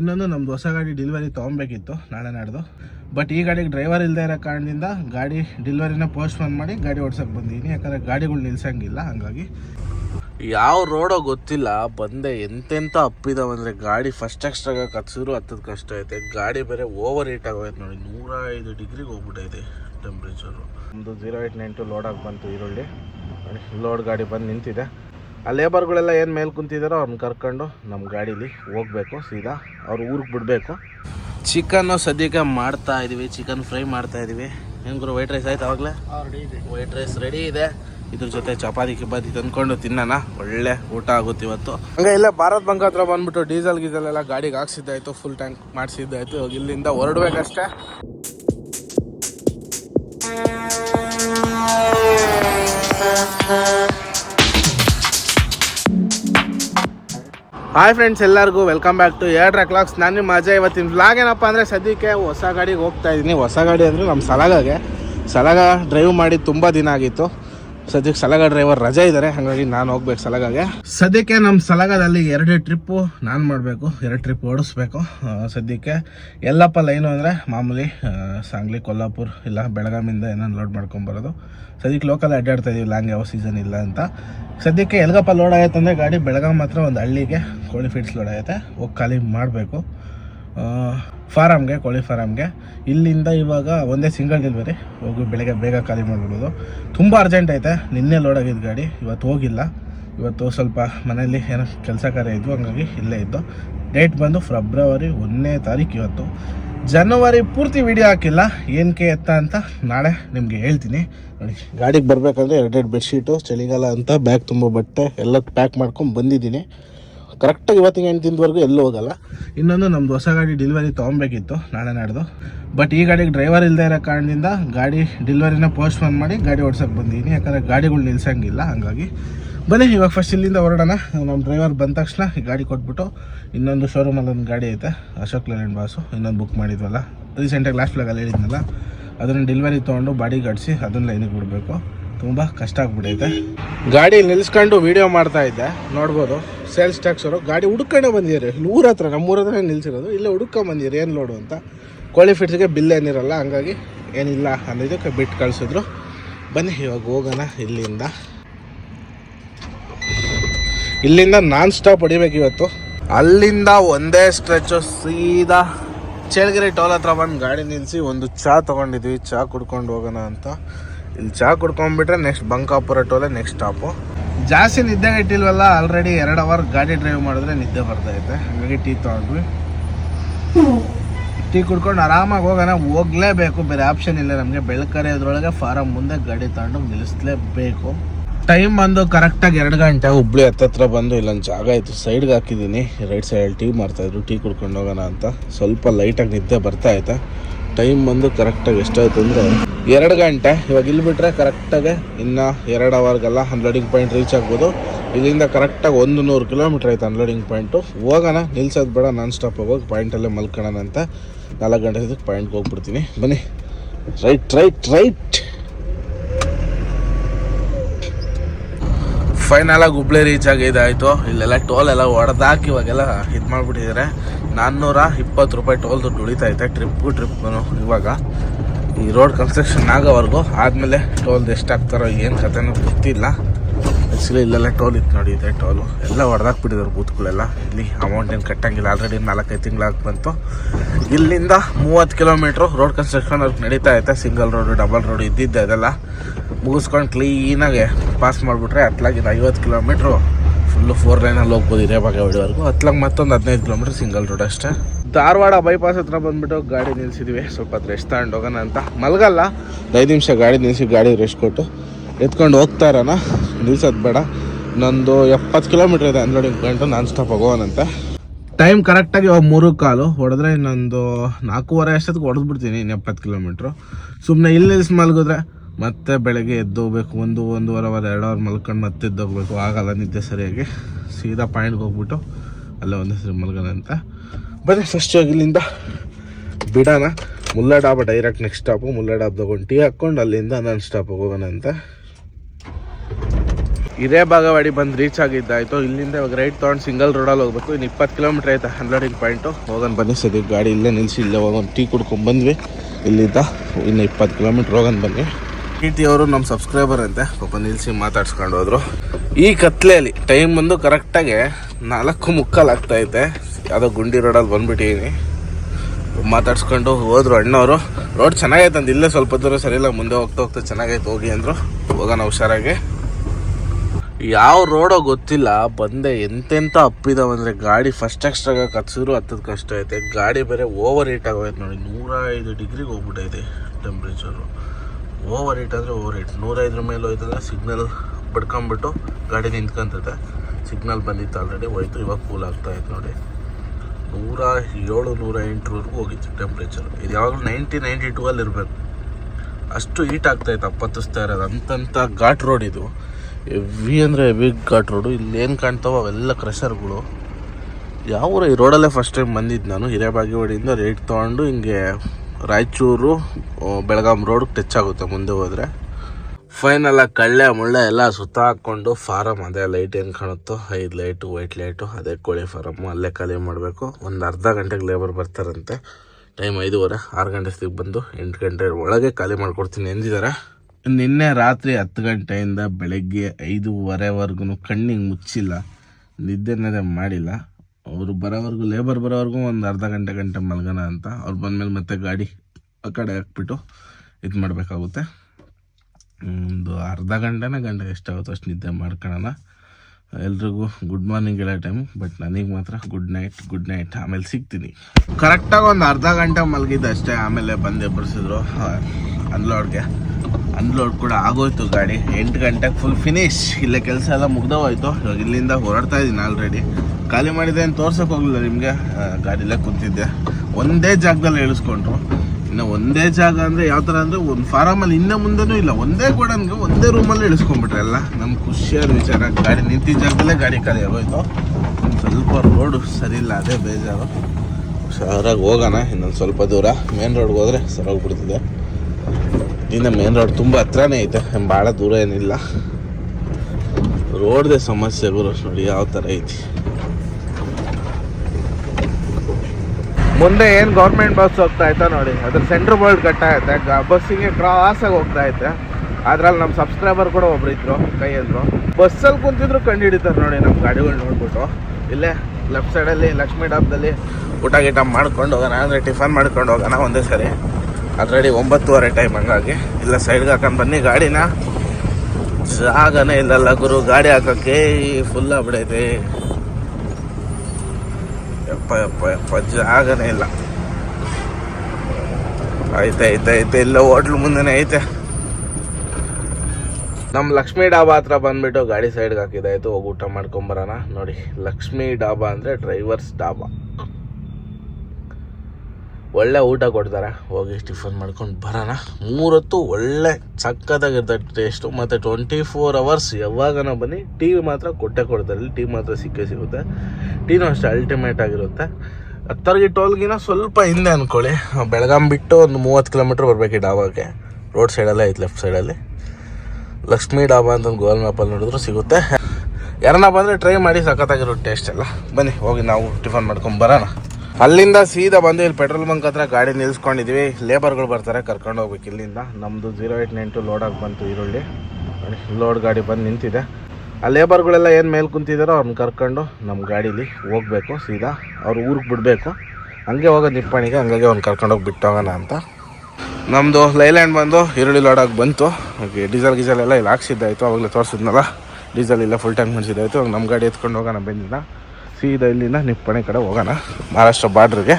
ಇನ್ನೊಂದು ನಮ್ದು ಹೊಸ ಗಾಡಿ ಡೆಲಿವರಿ ತೊಗೊಬೇಕಿತ್ತು ನಾಳೆ ನಾಡ್ದು. ಬಟ್ ಈ ಗಾಡಿಗೆ ಡ್ರೈವರ್ ಇಲ್ಲದೆ ಇರೋ ಕಾರಣದಿಂದ ಗಾಡಿ ಡೆಲಿವರಿನ ಪೋಸ್ಟ್ಪೋನ್ ಮಾಡಿ ಗಾಡಿ ಓಡ್ಸೋಕೆ ಬಂದಿದ್ದೀನಿ ಯಾಕಂದರೆ ಗಾಡಿಗಳು ನಿಲ್ಸಂಗಿಲ್ಲ ಹಂಗಾಗಿ. ಯಾವ ರೋಡೋ ಗೊತ್ತಿಲ್ಲ ಬಂದೆ ಎಂತೆಂಥ ಅಪ್ಪಿದಾವಂದ್ರೆ ಗಾಡಿ ಫಸ್ಟ್ ಎಕ್ಸ್ಟ್ರಾಗ ಕತ್ಸಿದ್ರು ಹತ್ತದ ಕಷ್ಟ ಐತೆ. ಗಾಡಿ ಬೇರೆ ಓವರ್ ಹೀಟ್ ಆಗೋಯ್ತು ನೋಡಿ ನೂರ ಐದು ಡಿಗ್ರಿಗೆ ಹೋಗ್ಬಿಟ್ಟೈತೆ ಟೆಂಪ್ರೇಚರು ಒಂದು ಜೀರೋ ಏಯ್ಟ್ ನೈನ್ ಟು ಲೋಡಾಗಿ ಬಂತು ಈರುಳ್ಳಿ. ನೋಡಿ ಲೋಡ್ ಗಾಡಿ ಬಂದು ನಿಂತಿದೆ. ಆ ಲೇಬರ್ಗಳೆಲ್ಲ ಏನು ಮೇಲೆ ಕುಂತಿದ್ದಾರೋ ಅವ್ರನ್ನ ಕರ್ಕೊಂಡು ನಮ್ಮ ಗಾಡೀಲಿ ಹೋಗ್ಬೇಕು, ಸೀದಾ ಅವ್ರ ಊರಿಗೆ ಬಿಡಬೇಕು. ಚಿಕನ್ನು ಸದ್ಯಕ್ಕೆ ಮಾಡ್ತಾ ಇದ್ದೀವಿ ಚಿಕನ್ ಫ್ರೈ ಮಾಡ್ತಾ ಇದ್ದೀವಿ ಏನು ವೈಟ್ ರೈಸ್ ಆಯ್ತು ಅವಾಗಲೇ? ವೈಟ್ ರೈಸ್ ರೆಡಿ ಇದೆ. ಇದ್ರ ಜೊತೆ ಚಪಾತಿ ಕಿಪಾತಿ ತಂದ್ಕೊಂಡು ತಿನ್ನೋಣ. ಒಳ್ಳೆ ಊಟ ಆಗುತ್ತೆ ಇವತ್ತು. ಹಂಗೆ ಇಲ್ಲೇ ಭಾರತ್ ಬಂಕ್ ಹತ್ರ ಬಂದ್ಬಿಟ್ಟು ಡೀಸೆಲ್ ಗೀಸೆಲ್ ಎಲ್ಲ ಗಾಡಿಗೆ ಹಾಕ್ಸಿದ್ದಾಯ್ತು ಫುಲ್ ಟ್ಯಾಂಕ್ ಮಾಡಿಸಿದ್ದಾಯ್ತು. ಇಲ್ಲಿಂದ ಹೊರಡ್ಬೇಕಷ್ಟೇ. ಹಾಯ್ ಫ್ರೆಂಡ್ಸ್ ಎಲ್ಲರಿಗೂ ವೆಲ್ಕಮ್ ಬ್ಯಾಕ್ ಟು ಎರಡರ ಕ್ಲಾಕ್ಸ್ ನಾನು ನಿಮ್ಮ ಅಜಯ್. ಇವತ್ತಿನ ವ್ಲಾಗ್ ಏನಪ್ಪ ಅಂದರೆ ಸದ್ಯಕ್ಕೆ ಹೊಸ ಗಾಡಿಗೆ ಹೋಗ್ತಾ ಇದ್ದೀನಿ ಹೊಸ ಗಾಡಿ ಅಂದರೆ ನಮ್ಮ ಸಲಗಾಗೆ. ಸಲಗ ಡ್ರೈವ್ ಮಾಡಿ ತುಂಬ ದಿನ ಆಗಿತ್ತು. ಸದ್ಯಕ್ಕೆ ಸಲಗ ಡ್ರೈವರ್ ರಜಾ ಇದ್ದಾರೆ ಹಾಗಾಗಿ ನಾನು ಹೋಗ್ಬೇಕು ಸಲಗಾಗೆ. ಸದ್ಯಕ್ಕೆ ನಮ್ಮ ಸಲಗದಲ್ಲಿ ಎರಡು ಟ್ರಿಪ್ಪು ನಾನು ಮಾಡಬೇಕು, ಎರಡು ಟ್ರಿಪ್ ಓಡಿಸ್ಬೇಕು. ಸದ್ಯಕ್ಕೆ ಎಲ್ಲಪ್ಪ ಲೈನು ಅಂದರೆ ಮಾಮೂಲಿ ಸಾಂಗ್ಲಿ ಕೊಲ್ಲಾಪುರ್ ಇಲ್ಲ ಬೆಳಗಾಮಿಂದ ಏನಾದ್ರು ಲೋಡ್ ಮಾಡ್ಕೊಂಬರೋದು ಸದ್ಯಕ್ಕೆ ಲೋಕಲ್ ಅಡ್ಡಾಡ್ತಾ ಇದೀವಿ ಲಾಂಗ್ ಯಾವ ಸೀಸನ್ ಇಲ್ಲ ಅಂತ. ಸದ್ಯಕ್ಕೆ ಎಲ್ಗಪ್ಪ ಲೋಡ್ ಆಗೈತೆ ಅಂದರೆ ಗಾಡಿ ಬೆಳಗಾಮ್ ಮಾತ್ರ ಒಂದು ಹಳ್ಳಿಗೆ ಕೋಳಿ ಫೀಡ್ಸ್ ಲೋಡ್ ಆಗೈತೆ, ಹೋಗಿ ಖಾಲಿ ಮಾಡಬೇಕು. ಫಾರಮ್ಗೆ ಕೋಳಿ ಫಾರಮ್ಗೆ ಇಲ್ಲಿಂದ ಇವಾಗ ಒಂದೇ ಸಿಂಗಲ್ ಡೆಲಿವರಿ ಹೋಗಿ ಬೆಳಗ್ಗೆ ಬೇಗ ಖಾಲಿ ಮಾಡಿಬಿಡೋದು. ತುಂಬ ಅರ್ಜೆಂಟ್ ಐತೆ. ನಿನ್ನೆ ಲೋಡ್ ಆಗಿದ್ದು ಗಾಡಿ. ಇವತ್ತು ಹೋಗಿಲ್ಲ. ಇವತ್ತು ಸ್ವಲ್ಪ ಮನೆಯಲ್ಲಿ ಏನೋ ಕೆಲಸ ಕಾರ್ಯ ಇದ್ವು, ಹಂಗಾಗಿ ಇಲ್ಲೇ ಇದ್ದು. ಡೇಟ್ ಬಂದು ಫೆಬ್ರವರಿ ಒಂದನೇ ತಾರೀಕು ಇವತ್ತು. ಜನವರಿ ಪೂರ್ತಿ ವಿಡಿಯೋ ಹಾಕಿಲ್ಲ. ಏನಕ್ಕೆ ಎತ್ತ ಅಂತ ನಾಳೆ ನಿಮಗೆ ಹೇಳ್ತೀನಿ. ನೋಡಿ, ಗಾಡಿಗೆ ಬರಬೇಕಂದ್ರೆ ಎರಡೆರಡು ಬೆಡ್ಶೀಟು ಚಳಿಗಾಲ ಅಂತ ಬ್ಯಾಗ್ ತುಂಬ ಬಟ್ಟೆ, ಎಲ್ಲ ಪ್ಯಾಕ್ ಮಾಡ್ಕೊಂಡು ಬಂದಿದ್ದೀನಿ. ಕರೆಕ್ಟಾಗಿ ಇವತ್ತಿಗೆ ಎಂಟು ದಿನದವರೆಗೂ ಎಲ್ಲೂ ಹೋಗಲ್ಲ. ಇನ್ನೊಂದು ನಮ್ಮದು ಹೊಸ ಗಾಡಿ ಡೆಲಿವರಿ ತೊಗೊಬೇಕಿತ್ತು ನಾಳೆ ನಾಡ್ದು. ಬಟ್ ಈ ಗಾಡಿಗೆ ಡ್ರೈವರ್ ಇಲ್ಲದೆ ಇರೋ ಕಾರಣದಿಂದ ಗಾಡಿ ಡೆಲಿವರಿನ ಪೋಸ್ಟ್ಪೋನ್ ಮಾಡಿ ಗಾಡಿ ಓಡ್ಸೋಕೆ ಬಂದಿದ್ದೀನಿ. ಯಾಕಂದರೆ ಗಾಡಿಗಳು ನಿಲ್ಸಂಗಿಲ್ಲ, ಹಂಗಾಗಿ. ಬನ್ನಿ, ಇವಾಗ ಫಸ್ಟ್ ಇಲ್ಲಿಂದ ಹೊರಡೋಣ. ನಮ್ಮ ಡ್ರೈವರ್ ಬಂದ ತಕ್ಷಣ ಈ ಗಾಡಿ ಕೊಟ್ಬಿಟ್ಟು ಇನ್ನೊಂದು ಶೋರೂಮಲ್ಲಿ ಒಂದು ಗಾಡಿ ಐತೆ, ಅಶೋಕ್ ಲೇಲ್ಯಾಂಡ್ ಬಾಸು. ಇನ್ನೊಂದು ಬುಕ್ ಮಾಡಿದ್ವಲ್ಲ. ರೀಸೆಂಟಾಗಿ ಲಾಸ್ಟ್ ಫ್ಲಾಗಲ್ಲಿ ಹೇಳಿದ್ನಲ್ಲ. ಅದನ್ನು ಡೆಲಿವರಿ ತೊಗೊಂಡು ಬಾಡಿ ಗಡಿಸಿ ಅದನ್ನ ಲೈನಿಗೆ ಬಿಡಬೇಕು. ತುಂಬ ಕಷ್ಟ ಆಗ್ಬಿಟ್ಟೈತೆ ಗಾಡಿ ನಿಲ್ಸ್ಕೊಂಡು ವಿಡಿಯೋ ಮಾಡ್ತಾ ಇದ್ದೆ. ನೋಡ್ಬೋದು. ಸೇಲ್ಸ್ ಟ್ಯಾಕ್ಸ್ ಅವರು, ಗಾಡಿ ಹುಡ್ಕೊಂಡೇ ಇಲ್ಲಿ ಊರ ಹತ್ರ ನಮ್ಮೂರ ಹತ್ರ ನಿಲ್ಸಿರೋದು. ಇಲ್ಲೇ ಹುಡ್ಕೊಂಡ್ ಬಂದಿದ್ದಾರೆ. ಏನು ನೋಡು ಅಂತ. ಕೋಳಿ ಫಿಟ್ಸ್ಗೆ ಬಿಲ್ ಏನಿರಲ್ಲ, ಹಂಗಾಗಿ ಏನಿಲ್ಲ ಅನ್ನೋದಕ್ಕೆ ಬಿಟ್ಟು ಕಳಿಸಿದ್ರು. ಬನ್ನಿ, ಇವಾಗ ಹೋಗೋಣ ಇಲ್ಲಿಂದ. ಇಲ್ಲಿಂದ ನಾನ್ ಸ್ಟಾಪ್ ಹೊಡಿಬೇಕು ಇವತ್ತು. ಅಲ್ಲಿಂದ ಒಂದೇ ಸ್ಟ್ರೆಚ್ಚು ಸೀದಾ ಚೇಳಗೆರೆ ಟೋಲ್ ಹತ್ರ ಬಂದು ಗಾಡಿ ನಿಲ್ಲಿಸಿ ಒಂದು ಚಹಾ ತೊಗೊಂಡಿದ್ವಿ. ಚಹಾ ಕುಡ್ಕೊಂಡು ಹೋಗೋಣ ಅಂತ. ಇಲ್ಲಿ ಚಹಾ ಕುಡ್ಕೊಂಡ್ಬಿಟ್ರೆ ನೆಕ್ಸ್ಟ್ ಬಂಕಾಪುರ ಟೋಲೆ ನೆಕ್ಸ್ಟ್ ಸ್ಟಾಪು ಜಾಸ್ತಿ ನಿದ್ದೆ ಇಟ್ಟಿಲ್ವಲ್ಲ ಆಲ್ರೆಡಿ ಎರಡು ಅವರ್ ಗಾಡಿ ಡ್ರೈವ್ ಮಾಡಿದ್ರೆ ನಿದ್ದೆ ಬರ್ತೈತೆ ಹಾಗಾಗಿ ಟೀ ತೊಗೊಂಡ್ವಿ. ಟೀ ಕುಡ್ಕೊಂಡು ಆರಾಮಾಗಿ ಹೋಗೋಣ, ಹೋಗ್ಲೇಬೇಕು. ಬೇರೆ ಆಪ್ಷನ್ ಇಲ್ಲ ನಮಗೆ. ಬೆಳಕರೆ ಅದ್ರೊಳಗೆ ಫಾರಮ್ ಮುಂದೆ ಗಾಡಿ ತಗೊಂಡು ನಿಲ್ಲಿಸ್ಲೇಬೇಕು. ಟೈಮ್ ಬಂದು ಕರೆಕ್ಟಾಗಿ ಎರಡು ಗಂಟೆ ಹುಬ್ಳಿ ಹತ್ತತ್ರ ಬಂದು ಇಲ್ಲೊಂದು ಜಾಗ ಇತ್ತು. ಸೈಡ್ಗೆ ಹಾಕಿದ್ದೀನಿ. ರೈಟ್ ಸೈಡಲ್ಲಿ ಟೀ ಮಾಡ್ತಾಯಿದ್ರು ಟೀ ಕುಡ್ಕೊಂಡು ಹೋಗೋಣ ಅಂತ. ಸ್ವಲ್ಪ ಲೈಟಾಗಿ ನಿದ್ದೆ ಬರ್ತಾ ಐತೆ ಟೈಮ್ ಬಂದು ಕರೆಕ್ಟಾಗಿ ಎಷ್ಟಾಯ್ತು ಅಂದರೆ ಎರಡು ಗಂಟೆ. ಇವಾಗ ಇಲ್ಲಿ ಬಿಟ್ಟರೆ ಕರೆಕ್ಟಾಗಿ ಇನ್ನು ಎರಡು ಅವರ್ಗೆಲ್ಲ ಅನ್ಲೋಡಿಂಗ್ ಪಾಯಿಂಟ್ ರೀಚ್ ಆಗ್ಬೋದು. ಇಲ್ಲಿಂದ ಕರೆಕ್ಟಾಗಿ ಒಂದು ನೂರು ಕಿಲೋಮೀಟ್ರ್ ಆಯ್ತು ಅನ್ಲೋಡಿಂಗ್ ಪಾಯಿಂಟು ಹೋಗೋಣ, ನಿಲ್ಸೋದು ಬೇಡ ನಾನ್ ಸ್ಟಾಪ್ ಹೋಗಿ ಪಾಯಿಂಟಲ್ಲೇ ಮಲ್ಕೋಣ ಅಂತ ನಾಲ್ಕು ಗಂಟೆ ಇದಕ್ಕೆ ಪಾಯಿಂಟ್ಗೆ ಹೋಗ್ಬಿಡ್ತೀನಿ. ಬನ್ನಿ. ರೈಟ್ ರೈಟ್ ರೈಟ್ ಫೈನಲಾಗಿ ಆಗಿ ಹುಬ್ಳಿ ರೀಚ್ ಆಗಿದ್ದಾಯ್ತು ಇಲ್ಲೆಲ್ಲ ಟೋಲ್ ಎಲ್ಲ ಹೊಡೆದಾಕಿ ಇವಾಗೆಲ್ಲ ಇದು ಮಾಡಿಬಿಟ್ಟಿದ್ದಾರೆ ನಾನ್ನೂರ ಇಪ್ಪತ್ತು ರೂಪಾಯಿ ಟೋಲ್ ದುಡ್ಡು ಉಳಿತೈತೆ ಟ್ರಿಪ್ಗೂ ಟ್ರಿಪ್ಗೂ ಇವಾಗ. ಈ ರೋಡ್ ಕನ್ಸ್ಟ್ರಕ್ಷನ್ ಆಗೋವರೆಗೂ ಆದಮೇಲೆ ಟೋಲ್ ಎಷ್ಟು ಹಾಕ್ತಾರೋ ಏನು ಕಥೆನೂ ಗೊತ್ತಿಲ್ಲ. ಆ್ಯಕ್ಚುಲಿ ಇಲ್ಲೆಲ್ಲ ಟೋಲ್ ಇತ್ತು ನೋಡಿ, ಇದೆ ಟೋಲು. ಎಲ್ಲ ಹೊಡೆದಾಕ್ಬಿಟ್ಟಿದ್ದಾರೆ ಬೂತ್ಗಳೆಲ್ಲ. ಇಲ್ಲಿ ಅಮೌಂಟ್ ಏನು ಕಟ್ಟಂಗಿಲ್ಲ. ಆಲ್ರೆಡಿ ನಾಲ್ಕೈದು ತಿಂಗಳಾಗಿ ಬಂತು. ಇಲ್ಲಿಂದ ಮೂವತ್ತು ಕಿಲೋಮೀಟ್ರು ರೋಡ್ ಕನ್ಸ್ಟ್ರಕ್ಷನ್ ಅವ್ರಿಗೆ ನಡೀತಾ ಐತೆ ಸಿಂಗಲ್ ರೋಡು ಡಬಲ್ ರೋಡ್ ಇದ್ದಿದ್ದೆ ಅದೆಲ್ಲ ಮುಗಿಸ್ಕೊಂಡು ಕ್ಲೀನಾಗೆ ಪಾಸ್ ಮಾಡಿಬಿಟ್ರೆ ಹತ್ಲಾಗಿದ್ದು ಐವತ್ತು ಕಿಲೋಮೀಟ್ರು ಫುಲ್ಲು ಫೋರ್ ಲೈನಲ್ಲಿ ಹೋಗ್ಬೋದು ಹಿರೇಬಾಗೇವಾಡಿವರೆಗೂ ಹತ್ತಲಾಗ ಮತ್ತೊಂದು ಹದಿನೈದು ಕಿಲೋಮೀಟ್ರ್ ಸಿಂಗಲ್ ರೋಡ್ ಅಷ್ಟೇ. ಧಾರವಾಡ ಬೈಪಾಸ್ ಹತ್ರ ಬಂದ್ಬಿಟ್ಟು ಗಾಡಿ ನಿಲ್ಸಿದ್ವಿ. ಸ್ವಲ್ಪ ರೆಸ್ಟ್ ತಗೊಂಡು ಹೋಗೋಣ ಅಂತ. ಮಲಗಲ್ಲ. ಐದು ನಿಮಿಷ ಗಾಡಿ ನಿಲ್ಸಿ ಗಾಡಿ ರೆಸ್ಟ್ ಕೊಟ್ಟು ಎತ್ಕೊಂಡು ಹೋಗ್ತಾ ಇರೋಣ. ನಿಲ್ಸೋದು ಬೇಡ. ನಂದು ಎಪ್ಪತ್ತು ಕಿಲೋಮೀಟ್ರ್ ಇದೆ ಅನ್ಲೋಡಿಂಗ್ ಗಂಟೆ ನಾನ್ ಸ್ಟಾಪ್ ಹೋಗೋಣಂತೆ ಟೈಮ್ ಕರೆಕ್ಟಾಗಿ ಇವಾಗ ಮೂರು ಕಾಲು. ಹೊಡೆದ್ರೆ ಇನ್ನೊಂದು ನಾಲ್ಕೂವರೆ ಅಷ್ಟೊತ್ತಿಗೆ ಹೊಡೆದ್ಬಿಡ್ತೀನಿ ಇನ್ನು ಎಪ್ಪತ್ತು ಕಿಲೋಮೀಟ್ರು ಸುಮ್ಮನೆ ಇಲ್ಲಿ ನಿಲ್ಸಿ ಮಲಗಿದ್ರೆ ಮತ್ತೆ ಬೆಳಗ್ಗೆ ಎದ್ದು ಹೋಗ್ಬೇಕು. ಒಂದು, ಒಂದೂವರೆ ಅವರ್, ಎರಡು ಅವರ್ ಮಲ್ಕೊಂಡು ಮತ್ತೆ ಎದ್ದು ಹೋಗ್ಬೇಕು. ಆಗಲ್ಲ, ನಿದ್ದೆ ಸರಿಯಾಗಿ. ಸೀದಾ ಪಾಯಿಂಟ್ಗೆ ಹೋಗ್ಬಿಟ್ಟು ಅಲ್ಲೇ ಒಂದೇ ಸರಿ ಮಲ್ಗೋಣ ಅಂತ. ಬನ್ನಿ ಫಸ್ಟ್ ಇಲ್ಲಿಂದ. ಬಿಡೋಣ Mulla dhaba direct next stop Mulla dhaba ತಗೊಂಡು ಟೀ ಹಾಕ್ಕೊಂಡು ಅಲ್ಲಿಂದ ನಾನು ಸ್ಟಾಪ್ ಹೋಗೋಣ ಅಂತ. ಇದೇ ಭಾಗವಾಡಿ ಬಂದು ರೀಚ್ ಆಗಿದ್ದಾಯಿತು ಇಲ್ಲಿಂದ ಇವಾಗ ರೈಟ್ ತೊಗೊಂಡು ಸಿಂಗಲ್ ರೋಡಲ್ಲಿ ಹೋಗ್ಬೇಕು. ಇನ್ನು ಇಪ್ಪತ್ತು ಕಿಲೋಮೀಟ್ರ್ ಐತೆ ಹಂಡ್ರೆಡಿಂಗ್ ಪಾಯಿಂಟು ಹೋಗೋಣ, ಬನ್ನಿ, ಸರಿ, ಗಾಡಿ ಇಲ್ಲೇ ನಿಲ್ಲಿಸಿ ಇಲ್ಲೇ ಹೋಗೋಣ. ಟೀ ಕುಡ್ಕೊಂಡು ಬಂದ್ವಿ. ಇಲ್ಲಿದ್ದ ಇನ್ನು ಇಪ್ಪತ್ತು ಕಿಲೋಮೀಟ್ರ್ ಹೋಗೋಣ, ಬನ್ನಿ. ಟಿ ಅವರು ನಮ್ಮ ಸಬ್ಸ್ಕ್ರೈಬರ್ ಅಂತೆ. ಪಾಪ ನಿಲ್ಸಿ ಮಾತಾಡ್ಸ್ಕೊಂಡು ಹೋದ್ರು. ಈ ಕತ್ಲೆಯಲ್ಲಿ ಟೈಮ್ ಬಂದು ಕರೆಕ್ಟಾಗಿ ನಾಲ್ಕು ಮುಕ್ಕಾಲು ಆಗ್ತೈತೆ ಯಾವುದೋ ಗುಂಡಿ ರೋಡಲ್ಲಿ ಬಂದ್ಬಿಟ್ಟಿದ್ದೀನಿ ಮಾತಾಡ್ಸ್ಕೊಂಡು ಹೋದ್ರು ಅಣ್ಣವರು. ರೋಡ್ ಚೆನ್ನಾಗೈತೆ ಅಂತ ಇಲ್ಲೇ ಸ್ವಲ್ಪ ದೂರ ಸರಿ ಇಲ್ಲ, ಮುಂದೆ ಹೋಗ್ತಾ ಹೋಗ್ತಾ ಚೆನ್ನಾಗೈತೆ ಹೋಗಿ ಅಂದರು. ಹೋಗೋಣ ಹುಷಾರಾಗಿ. ಯಾವ ರೋಡೋ ಗೊತ್ತಿಲ್ಲ. ಬಂದೆ ಎಂತೆಂಥ ಅಪ್ಪಿದಾವಂದ್ರೆ ಗಾಡಿ ಫಸ್ಟ್ ಎಕ್ಸ್ಟ್ರಾಗ ಕತ್ಸಿದ್ರು ಹತ್ತದ ಕಷ್ಟ ಐತೆ. ಗಾಡಿ ಬೇರೆ ಓವರ್ ಹೀಟ್ ಆಗೋಯ್ತು ನೋಡಿ. ನೂರ ಐದು ಡಿಗ್ರಿಗೆ ಹೋಗ್ಬಿಟ್ಟೈತೆ ಟೆಂಪ್ರೇಚರು ಓವರ್ ಹೀಟ್ ಅಂದರೆ ಓವರ್ ಹೀಟ್ ನೂರೈದ್ರ ಮೇಲೆ ಹೋಯ್ತಂದ್ರೆ ಸಿಗ್ನಲ್ ಬಡ್ಕೊಂಬಿಟ್ಟು ಗಾಡಿ ನಿಂತ್ಕೊಂತೈತೆ ಸಿಗ್ನಲ್ ಬಂದಿತ್ತು ಆಲ್ರೆಡಿ ಹೋಯ್ತು. ಇವಾಗ ಕೂಲ್ ಆಗ್ತಾ ಇತ್ತು ನೋಡಿ. ನೂರ ಏಳು, ನೂರ ಎಂಟರವರೆಗೂ ಹೋಗಿತ್ತು ಟೆಂಪ್ರೇಚರ್ ಇದು ಯಾವಾಗಲೂ ನೈಂಟಿ ನೈಂಟಿ ಟೂ ಅಲ್ಲಿ ಇರಬೇಕು. ಅಷ್ಟು ಹೀಟ್ ಆಗ್ತಾಯಿತ್ತು ಅಪ್ಪತ್ತಿಸ್ತಾ ಇರೋದು. ಅಂತಂಥ ಘಾಟ್ ರೋಡ್ ಇದು. ಹೆವಿ ಅಂದರೆ ಹೆವಿ ಘಾಟ್ ರೋಡು ಇಲ್ಲಿ ಏನು ಕಾಣ್ತಾವೋ ಅವೆಲ್ಲ ಕ್ರಷರ್ಗಳು ಯಾವ ಈ ರೋಡಲ್ಲೇ ಫಸ್ಟ್ ಟೈಮ್ ಬಂದಿದ್ದು ನಾನು. ಹಿರೇಬಾಗೇವಾಡಿಯಿಂದ ರೇಟ್ ತೊಗೊಂಡು ಹಿಂಗೆ ರಾಯಚೂರು ಬೆಳಗಾಂ ರೋಡ್ ಟಚ್ ಆಗುತ್ತೆ ಮುಂದೆ ಹೋದರೆ. ಫೈನಲ್ ಆಗಿ ಕಳ್ಳೆ, ಮುಳ್ಳೆ ಎಲ್ಲ ಸುತ್ತ ಹಾಕ್ಕೊಂಡು ಫಾರಮ್ ಅದೇ ಲೈಟ್ ಏನು ಕಾಣುತ್ತೋ, ಐದು ಲೈಟು ವೈಟ್ ಲೈಟು ಅದೇ ಕೋಳಿ ಫಾರಮ್ಮು ಅಲ್ಲೇ ಖಾಲಿ ಮಾಡಬೇಕು. ಒಂದು ಅರ್ಧ ಗಂಟೆಗೆ ಲೇಬರ್ ಬರ್ತಾರಂತೆ. ಟೈಮ್ ಐದೂವರೆ, ಆರು ಗಂಟೆಗೆ ಬಂದು ಎಂಟು ಗಂಟೆ ಒಳಗೆ ಖಾಲಿ ಮಾಡಿಕೊಡ್ತೀನಿ ಎಂದಿದ್ದಾರೆ. ನಿನ್ನೆ ರಾತ್ರಿ ಹತ್ತು ಗಂಟೆಯಿಂದ ಬೆಳಗ್ಗೆ ಐದೂವರೆವರೆಗೂ ಕಣ್ಣಿಗೆ ಮುಚ್ಚಿಲ್ಲ ನಿದ್ದೆ ಅನ್ನೋದೇ ಮಾಡಿಲ್ಲ. ಅವರು ಬರೋವರೆಗೂ ಲೇಬರ್ ಬರೋವರೆಗೂ ಒಂದು ಅರ್ಧ ಗಂಟೆ ಗಂಟೆ ಮಲ್ಗೋಣ ಅಂತ. ಅವ್ರು ಬಂದಮೇಲೆ ಮತ್ತೆ ಗಾಡಿ ಆ ಕಡೆ ಹಾಕ್ಬಿಟ್ಟು ಇದು ಮಾಡಬೇಕಾಗುತ್ತೆ. ಒಂದು ಅರ್ಧ ಗಂಟೆನೇ ಗಂಟೆ ಎಷ್ಟಾಗುತ್ತೋ ಅಷ್ಟು ನಿದ್ದೆ ಮಾಡ್ಕೊಳ್ಳೋಣ ಎಲ್ರಿಗೂ ಗುಡ್ ಮಾರ್ನಿಂಗ್ ಹೇಳೋ ಟೈಮು ಬಟ್ ನನಗೆ ಮಾತ್ರ ಗುಡ್ ನೈಟ್ ಗುಡ್ ನೈಟ್ ಆಮೇಲೆ ಸಿಗ್ತೀನಿ. ಕರೆಕ್ಟಾಗಿ ಒಂದು ಅರ್ಧ ಗಂಟೆ ಮಲಗಿದ್ದೆ ಅಷ್ಟೇ, ಆಮೇಲೆ ಬಂದು ಎಬ್ಬರಿಸಿದ್ರು ಅನ್ಲೋಡ್ಗೆ ಅನ್ಲೋಡ್ ಕೂಡ ಆಗೋಯ್ತು ಗಾಡಿ. ಎಂಟು ಗಂಟೆಗೆ ಫುಲ್ ಫಿನಿಶ್ ಇಲ್ಲೇ ಕೆಲಸ ಎಲ್ಲ ಮುಗ್ದೋಯ್ತು. ಇವಾಗ ಇಲ್ಲಿಂದ ಹೊರಡ್ತಾ ಇದ್ದೀನಿ ಆಲ್ರೆಡಿ ಖಾಲಿ ಮಾಡಿದೆ ಅಂತ ತೋರ್ಸೋಕೆ ಹೋಗಲಿಲ್ಲ ನಿಮಗೆ? ಗಾಡಿಲೇ ಕೂತಿದ್ದೆ. ಒಂದೇ ಜಾಗದಲ್ಲಿ ಇಳಿಸ್ಕೊಂಡ್ರು. ಇನ್ನು ಒಂದೇ ಜಾಗ ಅಂದರೆ ಯಾವ ಥರ ಅಂದರೆ ಒಂದು ಫಾರಮಲ್ಲಿ ಇನ್ನೂ ಮುಂದೆನೂ ಇಲ್ಲ. ಒಂದೇ ಗೋಡನ್ಗೆ ಒಂದೇ ರೂಮಲ್ಲಿ ಇಳಿಸ್ಕೊಂಡ್ಬಿಟ್ರೆ ಎಲ್ಲ. ನಮ್ಮ ಖುಷಿಯಾದ ವಿಚಾರ. ಗಾಡಿ ನಿಂತಿದ್ದ ಜಾಗದಲ್ಲೇ ಗಾಡಿ ಖಾಲಿ ಆಗೋಯ್ತು. ಸ್ವಲ್ಪ ರೋಡು ಸರಿ ಇಲ್ಲ, ಅದೇ ಬೇಜಾರು. ಹುಷಾರಾಗಿ ಹೋಗೋಣ ಇನ್ನೊಂದು ಸ್ವಲ್ಪ ದೂರ. ಮೇನ್ ರೋಡ್ಗೆ ಹೋದರೆ ಸರೋಗ್ಬಿಡ್ತಿದೆ ಇನ್ನ ಮೇನ್ ರೋಡ್ ತುಂಬ ಹತ್ರನೇ ಐತೆ ಭಾಳ ದೂರ ಏನಿಲ್ಲ. ರೋಡ್ದೇ ಸಮಸ್ಯೆ ಗುರು, ನೋಡಿ ಯಾವ ಥರ ಐತಿ. ಮುಂದೆ ಏನು ಗೌರ್ಮೆಂಟ್ ಬಸ್ ಹೋಗ್ತಾ ಐತೆ ನೋಡಿ, ಅದ್ರ ಸೆಂಟ್ರ್ ವರ್ಲ್ಡ್ ಕಟ್ಟ ಐತೆ ಬಸ್ಸಿಗೆ ಕ್ರಾಸ್ ಆಗಿ ಹೋಗ್ತಾ ಐತೆ. ಅದ್ರಲ್ಲಿ ನಮ್ಮ ಸಬ್ಸ್ಕ್ರೈಬರ್ ಕೂಡ ಒಬ್ರು ಇದ್ರು, ಕೈಯಲ್ರು. ಬಸ್ಸಲ್ಲಿ ಕುಂತಿದ್ರು ಕಂಡು ಹಿಡಿತಾರೆ ನೋಡಿ ನಮ್ಮ ಗಾಡಿಗಳು ನೋಡ್ಬಿಟ್ಟು. ಇಲ್ಲೇ ಲೆಫ್ಟ್ ಸೈಡಲ್ಲಿ ಲಕ್ಷ್ಮೀ ಡಾಬ್ದಲ್ಲಿ ಊಟ ಗೀಟ ಮಾಡ್ಕೊಂಡು ಹೋಗೋಣ, ಅಂದರೆ ಟಿಫನ್ ಮಾಡ್ಕೊಂಡು ಹೋಗೋಣ ಒಂದೇ ಸರಿ. ಆಲ್ರೆಡಿ ಒಂಬತ್ತುವರೆ ಟೈಮ್ ಹಂಗಾಗಿ. ಇಲ್ಲ ಸೈಡ್ಗೆ ಹಾಕೊಂಡು ಬನ್ನಿ ಗಾಡಿನ. ಜಾಗನೇ ಇಲ್ಲಲ್ಲ ಗುರು, ಗಾಡಿ ಹಾಕೋಕ್ಕೆ ಫುಲ್ ಆಗ್ಬಿಡೈತೆ. ಯಪ್ಪ ಯಪ್ಪ ಯಪ್ಪ, ಜಾಗನೇ ಇಲ್ಲ. ಐತೆ ಐತೆ ಐತೆ, ಇಲ್ಲ, ಹೋಟ್ಲ್ ಮುಂದೆನೇ ಐತೆ. ನಮ್ಮ ಲಕ್ಷ್ಮೀ ಡಾಬಾ ಹತ್ರ ಬಂದ್ಬಿಟ್ಟು ಗಾಡಿ ಸೈಡ್ಗೆ ಹಾಕಿದಾಯ್ತು. ಹೋಗಿ ಊಟ ಮಾಡ್ಕೊಂಬರೋಣ ನೋಡಿ, ಲಕ್ಷ್ಮೀ ಡಾಬಾ ಅಂದರೆ ಡ್ರೈವರ್ಸ್ ಡಾಬಾ. ಒಳ್ಳೆ ಊಟ ಕೊಡ್ತಾರೆ. ಹೋಗಿ ಟಿಫನ್ ಮಾಡ್ಕೊಂಡು ಬರೋಣ. ಮೂರೊತ್ತು ಒಳ್ಳೆ ಸಕ್ಕತ್ತಾಗಿರ್ತದೆ ಟೇಸ್ಟು ಮತ್ತು ಟ್ವೆಂಟಿ ಫೋರ್ ಅವರ್ಸ್ ಯಾವಾಗನ ಬನ್ನಿ ಟಿ ಮಾತ್ರ ಕೊಟ್ಟೆ ಕೊಡ್ತಾರೆ. ಇಲ್ಲಿ ಟೀ ಮಾತ್ರ ಸಿಕ್ಕೇ ಸಿಗುತ್ತೆ. ಟೀನೂ ಅಷ್ಟೇ ಅಲ್ಟಿಮೇಟ್ ಆಗಿರುತ್ತೆ. ಹತ್ತರ್ಗಿ ಟೋಲ್ಗಿನ ಸ್ವಲ್ಪ ಹಿಂದೆ ಅಂದ್ಕೊಳ್ಳಿ ಬೆಳಗಾಂ ಬಿಟ್ಟು ಒಂದು ಮೂವತ್ತು ಕಿಲೋಮೀಟ್ರ್ ಬರಬೇಕು ಈ ಡಾಬಾಗೆ ರೋಡ್ ಸೈಡಲ್ಲೇ ಐತೆ ಲೆಫ್ಟ್ ಸೈಡಲ್ಲಿ ಲಕ್ಷ್ಮೀ ಡಾಬಾ ಅಂತ ಒಂದು ಮ್ಯಾಪಲ್ಲಿ ನೋಡಿದ್ರು ಸಿಗುತ್ತೆ. ಯಾರನ್ನ ಬಂದರೆ ಟ್ರೈ ಮಾಡಿ ಸಖತ್ತಾಗಿರೋ ಟೇಸ್ಟ್ ಎಲ್ಲ. ಬನ್ನಿ, ಹೋಗಿ ನಾವು ಟಿಫನ್ ಮಾಡ್ಕೊಂಡು ಬರೋಣ. ಅಲ್ಲಿಂದ ಸೀದಾ ಬಂದು ಇಲ್ಲಿ ಪೆಟ್ರೋಲ್ ಬಂಕ್ ಹತ್ರ ಗಾಡಿ ನಿಲ್ಸ್ಕೊಂಡಿದ್ವಿ. ಲೇಬರ್ಗಳು ಬರ್ತಾರೆ, ಕರ್ಕೊಂಡು ಹೋಗ್ಬೇಕು ಇಲ್ಲಿಂದ. ನಮ್ಮದು ಜೀರೋ ಏಯ್ಟ್ ನೈನ್ ಟು ಲೋಡಾಗಿ ಬಂತು ಈರುಳ್ಳಿ. ಲೋಡ್ ಗಾಡಿ ಬಂದು ನಿಂತಿದೆ. ಆ ಲೇಬರ್ಗಳೆಲ್ಲ ಏನು ಮೇಲೆ ಕುಂತಿದ್ದಾರೋ ಅವ್ರನ್ನ ಕರ್ಕೊಂಡು ನಮ್ಮ ಗಾಡೀಲಿ ಹೋಗ್ಬೇಕು ಸೀದಾ. ಅವ್ರು ಊರಿಗೆ ಬಿಡಬೇಕು. ಹಂಗೆ ಹೋಗೋದು ನಿಪ್ಪಾಣಿಗೆ, ಹಂಗಾಗಿ ಅವ್ನು ಕರ್ಕೊಂಡೋಗಿ ಬಿಟ್ಟು ಅಂತ. ನಮ್ಮದು ಲೈಲ್ಯಾಂಡ್ ಬಂದು ಈರುಳ್ಳಿ ಲೋಡಾಗಿ ಬಂತು. ಹಾಗೆ ಡೀಸೆಲ್ ಗೀಸೆಲ್ ಎಲ್ಲ ಇಲ್ಲಿ ಹಾಕ್ಸಿದ್ದಾಯಿತು. ಅವಾಗಲೇ ತೋರಿಸಿದ್ನಲ್ಲ. ಡೀಸೆಲ್ ಇಲ್ಲ ಫುಲ್ ಟ್ಯಾಂಕ್ ಮಾಡಿಸಿದ್ದಾಯಿತು ನಮ್ಮ ಗಾಡಿ ಎತ್ಕೊಂಡು ಹೋಗೋಣ ಬೆಂದಿನ ಸೀದಾ ಇಲ್ಲಿಂದ ನಿಪ್ಪಣೆ ಕಡೆ ಹೋಗೋಣ. ಮಹಾರಾಷ್ಟ್ರ ಬಾರ್ಡ್ರಿಗೆ.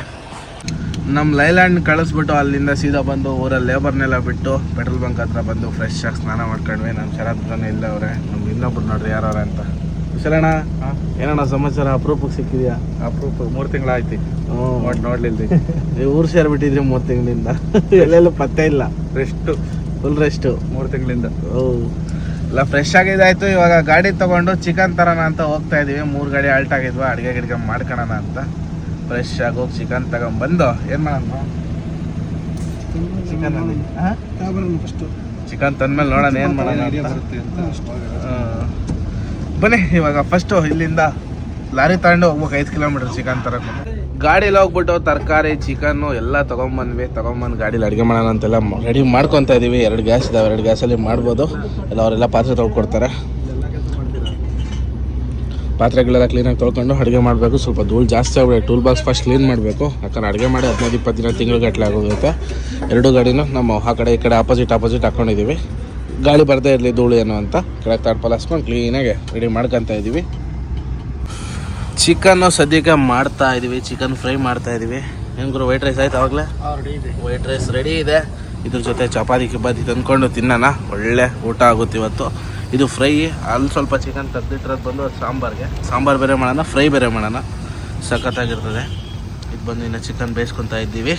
ನಮ್ಮ ಲೈಲ್ಯಾಂಡ್ ಕಳಿಸ್ಬಿಟ್ಟು ಅಲ್ಲಿಂದ ಸೀದಾ ಬಂದು ಊರಲ್ಲಿ ಲೇಬರ್ನೆಲ್ಲ ಬಿಟ್ಟು ಪೆಟ್ರೋಲ್ ಬಂಕ್ ಹತ್ರ ಬಂದು ಫ್ರೆಶ್ ಆಗಿ ಸ್ನಾನ ಮಾಡ್ಕೊಂಡ್ವಿ. ನಮ್ಮ ಶರತ್ ಇಲ್ಲ ಅವರೇ. ನಮ್ಗೆ ಇನ್ನೊಬ್ರು ನೋಡ್ರಿ ಯಾರವ್ರ ಅಂತ. ಕುಶಲಣ್ಣ ಏನಣ್ಣ ಸಮಾಚಾರ? ಅಪರೂಪಕ್ಕೆ ಸಿಕ್ಕಿದ್ಯಾ? ಅಪ್ರೂಪ ಮೂರು ತಿಂಗಳಾಯ್ತು. ಹ್ಞೂ ಒಟ್ಟು ನೋಡ್ಲಿಲ್ಲ ನೀವು ಊರು ಸೇರ್ಬಿಟ್ಟಿದ್ರಿ ಮೂರು ತಿಂಗಳಿಂದ. ಎಲ್ಲೆಲ್ಲೂ ಪತ್ತೆ ಇಲ್ಲ. ರೆಸ್ಟು ಫುಲ್ ರೆಸ್ಟು ಮೂರು ತಿಂಗಳಿಂದ. ಎಲ್ಲ ಫ್ರೆಶ್ ಆಗಿದ್ದಾಯ್ತು. ಇವಾಗ ಗಾಡಿ ತಗೊಂಡು ಚಿಕನ್ ತರೋಣ ಅಂತ ಹೋಗ್ತಾ ಇದೀವಿ. ಮೂರು ಗಾಡಿ ಆಲ್ಟ್ ಆಗಿದ್ವಾ. ಅಡುಗೆ ಗಿಡ್ಗೆ ಮಾಡ್ಕೊಳೋಣ ಅಂತ. ಫ್ರೆಶ್ ಆಗಿ ಹೋಗಿ ಚಿಕನ್ ತಗೊಂಡ್ಬಂದು. ಏನು ಮಾಡೋಣ? ಚಿಕನ್ ಚಿಕನ್ ತಂದ್ಮೇಲೆ ನೋಡೋಣ ಏನು ಮಾಡೋಣ ಬನ್ನಿ, ಇವಾಗ ಫಸ್ಟು ಇಲ್ಲಿಂದ ಲಾರಿ ತಗೊಂಡು ಹೋಗ್ಬೇಕು. ಐದು ಕಿಲೋಮೀಟರ್ ಚಿಕನ್ ತರಕ್ಕೆ ಗಾಡೀಲಿ ಹೋಗ್ಬಿಟ್ಟು ತರಕಾರಿ ಚಿಕನ್ನು ಎಲ್ಲ ತೊಗೊಂಬಂದ್ವಿ. ತೊಗೊಂಬಂದು ಗಾಡೀಲಿ ಅಡುಗೆ ಮಾಡೋಣ ಅಂತೆಲ್ಲ ರೆಡಿ ಮಾಡ್ಕೊತ ಇದೀವಿ. ಎರಡು ಗ್ಯಾಸ್ ಇದಾವೆ. ಎರಡು ಗ್ಯಾಸಲ್ಲಿ ಮಾಡ್ಬೋದು. ಎಲ್ಲ ಅವರೆಲ್ಲ ಪಾತ್ರೆ ತೊಳ್ಕೊಡ್ತಾರೆ. ಪಾತ್ರೆಗಳೆಲ್ಲ ಕ್ಲೀನಾಗಿ ತೊಳ್ಕೊಂಡು ಅಡುಗೆ ಮಾಡಬೇಕು. ಸ್ವಲ್ಪ ಧೂಳು ಜಾಸ್ತಿ ಆಗ್ಬಿಡುತ್ತೆ. ಟೂಲ್ ಬಾಕ್ಸ್ ಫಸ್ಟ್ ಕ್ಲೀನ್ ಮಾಡಬೇಕು. ಯಾಕಂದ್ರೆ ಅಡುಗೆ ಮಾಡಿ ಹದಿನೈದು, ಇಪ್ಪತ್ತು ದಿನ ತಿಂಗಳು ಆಗೋಗುತ್ತೆ. ಎರಡು ಗಾಡಿನೂ ನಮ್ಮ ಆ ಕಡೆ, ಈ ಕಡೆ ಆಪೋಸಿಟ್ ಆಪೋಸಿಟ್ ಹಾಕ್ಕೊಂಡಿದ್ದೀವಿ ಗಾಳಿ ಬರದೇ ಇರಲಿ ಧೂಳು ಏನು ಅಂತ. ಕೆಳಗೆ ತಾಡ್ಪಲ್ ಹಾಸ್ಕೊಂಡು ಕ್ಲೀನಾಗಿ ರೆಡಿ ಮಾಡ್ಕೊತಾ ಇದ್ದೀವಿ ಚಿಕನ್ನು ಸದ್ಯಕ್ಕೆ ಮಾಡ್ತಾ ಇದೀವಿ. ಚಿಕನ್ ಫ್ರೈ ಮಾಡ್ತಾ ಇದೀವಿ. ಹೆಂಗ್ರು ವೈಟ್ ರೈಸ್ ಆಯ್ತು ಅವಾಗಲೇ? ವೈಟ್ ರೈಸ್ ರೆಡಿ ಇದೆ. ಇದ್ರ ಜೊತೆ ಚಪಾತಿ ಕಿಪಾತಿ ತಂದ್ಕೊಂಡು ತಿನ್ನೋಣ. ಒಳ್ಳೆ ಊಟ ಆಗುತ್ತೆ ಇವತ್ತು. ಇದು ಫ್ರೈ. ಅಲ್ಲಿ ಸ್ವಲ್ಪ ಚಿಕನ್ ತೆಗ್ದಿಟ್ಟಿರೋದು ಬಂದು ಸಾಂಬಾರ್ಗೆ. ಸಾಂಬಾರು ಬೇರೆ ಮಾಡೋಣ ಫ್ರೈ ಬೇರೆ ಮಾಡೋಣ. ಸಖತ್ತಾಗಿರ್ತದೆ. ಇದು ಬಂದು ಇನ್ನು ಚಿಕನ್ ಬೇಯಿಸ್ಕೊತಾ ಇದ್ದೀವಿ.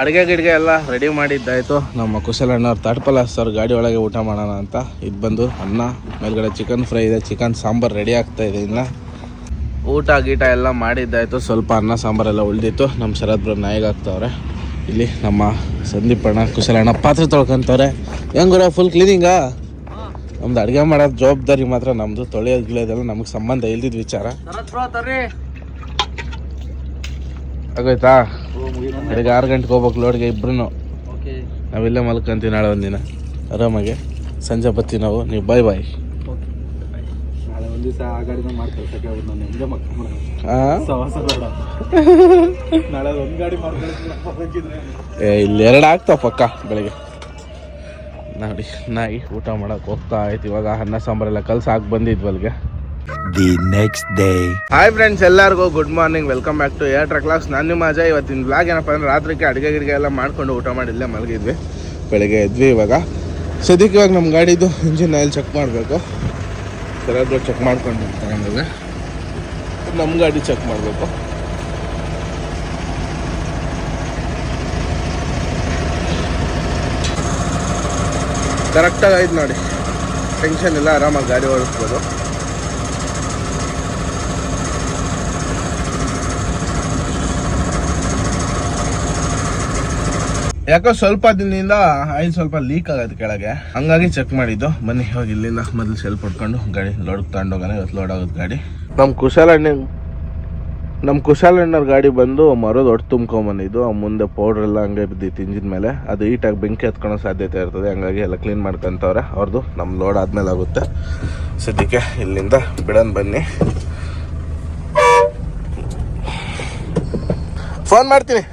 ಅಡುಗೆ ಗಿಡ್ಗೆ ಎಲ್ಲ ರೆಡಿ ಮಾಡಿದ್ದಾಯಿತು. ನಮ್ಮ ಕುಶಲಣ್ಣವ್ರು ತಾಟ್ಪಲ್ ಸರ್ ಗಾಡಿ ಒಳಗೆ ಊಟ ಮಾಡೋಣ ಅಂತ. ಇದು ಬಂದು ಅನ್ನ ಮೇಲ್ಗಡೆ ಚಿಕನ್ ಫ್ರೈ ಇದೆ ಚಿಕನ್ ಸಾಂಬಾರು ರೆಡಿ ಆಗ್ತಾ ಇದೆ ಇನ್ನು. ಊಟ ಗೀಟ ಎಲ್ಲ ಮಾಡಿದ್ದಾಯಿತು. ಸ್ವಲ್ಪ ಅನ್ನ ಸಾಂಬಾರೆಲ್ಲ ಉಳಿದಿತ್ತು. ನಮ್ಮ ಶರತ್ ಬ್ರೋ ನಾಯಿಗೆ ಹಾಕ್ತವ್ರೆ. ಇಲ್ಲಿ ನಮ್ಮ ಸಂದೀಪ್ ಅಣ್ಣ ಕುಶಲಣ್ಣ ಪಾತ್ರೆ ತೊಳ್ಕೊಂತವ್ರೆ. ಹೆಂಗುರ ಫುಲ್ ಕ್ಲೀನಿಂಗಾ ನಮ್ದು ಅಡುಗೆ ಮಾಡೋದ್ ಜವಾಬ್ದಾರಿ ಮಾತ್ರ ನಮ್ದು ತೊಳೆಯೋದು ಗಿಳಿಯೋದೆಲ್ಲ ನಮಗೆ ಸಂಬಂಧ ಇಲ್ದಿದ್ದ ವಿಚಾರ. ಆಗೋಯ್ತಾ? ಬೆಳಗ್ಗೆ ಆರು ಗಂಟೆಗೆ ಹೋಗ್ಬೇಕು ಲೋಡ್ಗೆ ಇಬ್ರು ನಾವಿಲ್ಲೇ ಮಲ್ಕೊಂತೀವಿ ನಾಳೆ ಒಂದಿನ. ಆರಾಮಾಗೆ. ಸಂಜೆ ಬರ್ತೀವಿ ನಾವು. ನೀವು ಬಾಯ್ ಬಾಯ್ ಏ ಇಲ್ಲಿ ಎರಡು ಆಗ್ತಾವ ಪಕ್ಕ ಬೆಳಗ್ಗೆ. ನೋಡಿ ನಾಯಿ ಊಟ ಮಾಡಕ್ಕೆ ಹೋಗ್ತಾ ಆಯ್ತು ಇವಾಗ ಅನ್ನ ಸಾಂಬಾರೆಲ್ಲ ಕಲ್ಸಿ ಹಾಕಿ ಬಂದಿದ್ವಿ ನೆಕ್ಸ್ಟ್ ಡೇ. ಹಾಯ್ ಫ್ರೆಂಡ್ಸ್ ಎಲ್ಲರಿಗೂ good morning welcome back to air class ನಾನು ನಿಮ್ಮ ಮಜಾ ಇವತ್ತಿನ ಬ್ಲಾಗ್ ಏನಪ್ಪ ಅಂದ್ರೆ ರಾತ್ರಿಗೆ ಅಡುಗೆ ಗಿಡಿಗೆ ಎಲ್ಲ ಮಾಡ್ಕೊಂಡು ಊಟ ಮಾಡಿ ಇಲ್ಲೇ ಮಲಗಿದ್ವಿ. ಬೆಳಗ್ಗೆ ಎದ್ವಿ ಇವಾಗ. ಸದ್ಯಕ್ಕೆ ಇವಾಗ ನಮ್ಮ ಗಾಡಿದು ಇಂಜಿನ್ ಆಯಿಲ್ ಚೆಕ್ ಮಾಡಬೇಕು. ಸರಿಯಾದ್ರು ಚೆಕ್ ಮಾಡ್ಕೊಂಡು ತಗೊಂಡಿದ್ದೆ ನಮ್ಮ ಗಾಡಿ ಚೆಕ್ ಮಾಡಬೇಕು. ಕರೆಕ್ಟಾಗಿ ಆಯ್ತು ನೋಡಿ. ಟೆನ್ಷನ್ ಇಲ್ಲ, ಆರಾಮಾಗಿ ಗಾಡಿ ಓಡಿಸ್ಬೋದು. ಯಾಕೋ ಸ್ವಲ್ಪ ದಿನದಿಂದ ಆಯಿಲ್ ಸ್ವಲ್ಪ ಲೀಕ್ ಆಗೋದು ಕೆಳಗೆ. ಹಂಗಾಗಿ ಚೆಕ್ ಮಾಡಿದ್ದು. ಬನ್ನಿ, ಇವಾಗ ಇಲ್ಲಿಂದ ಮೊದಲು ಸೆಲ್ಫ್ ಪಡ್ಕೊಂಡು ಗಾಡಿ ಲೋಡ್ ತಗೊಂಡೋಗೋಣ. ಇವತ್ತು ಲೋಡ್ ಆಗೋದು ಗಾಡಿ. ನಮ್ಮ ಕುಶಾಲಣ್ಣ ನಮ್ಮ ಕುಶಾಲಣ್ಣವ್ರ ಗಾಡಿ ಬಂದು ಮರದ ಒಟ್ಟು ತುಂಬ್ಕೊಂಬಂದಿದ್ದು. ಮುಂದೆ ಪೌಡ್ರ್ ಎಲ್ಲ ಹಂಗೆ ಬಿದ್ದಿತ್ತು ಇಂಜಿನ್ ಮೇಲೆ. ಅದು ಈಟಾಗಿ ಬೆಂಕಿ ಹತ್ಕೊಳ್ಳೋ ಸಾಧ್ಯತೆ ಇರ್ತದೆ. ಹಂಗಾಗಿ ಎಲ್ಲ ಕ್ಲೀನ್ ಮಾಡ್ಕೊಂತವ್ರೆ. ಅವ್ರದ್ದು ನಮ್ಮ ಲೋಡ್ ಆದ್ಮೇಲೆ ಆಗುತ್ತೆ. ಸದ್ಯಕ್ಕೆ ಇಲ್ಲಿಂದ ಬಿಡನ್ ಬನ್ನಿ. ಫೋನ್ ಮಾಡ್ತೀನಿ.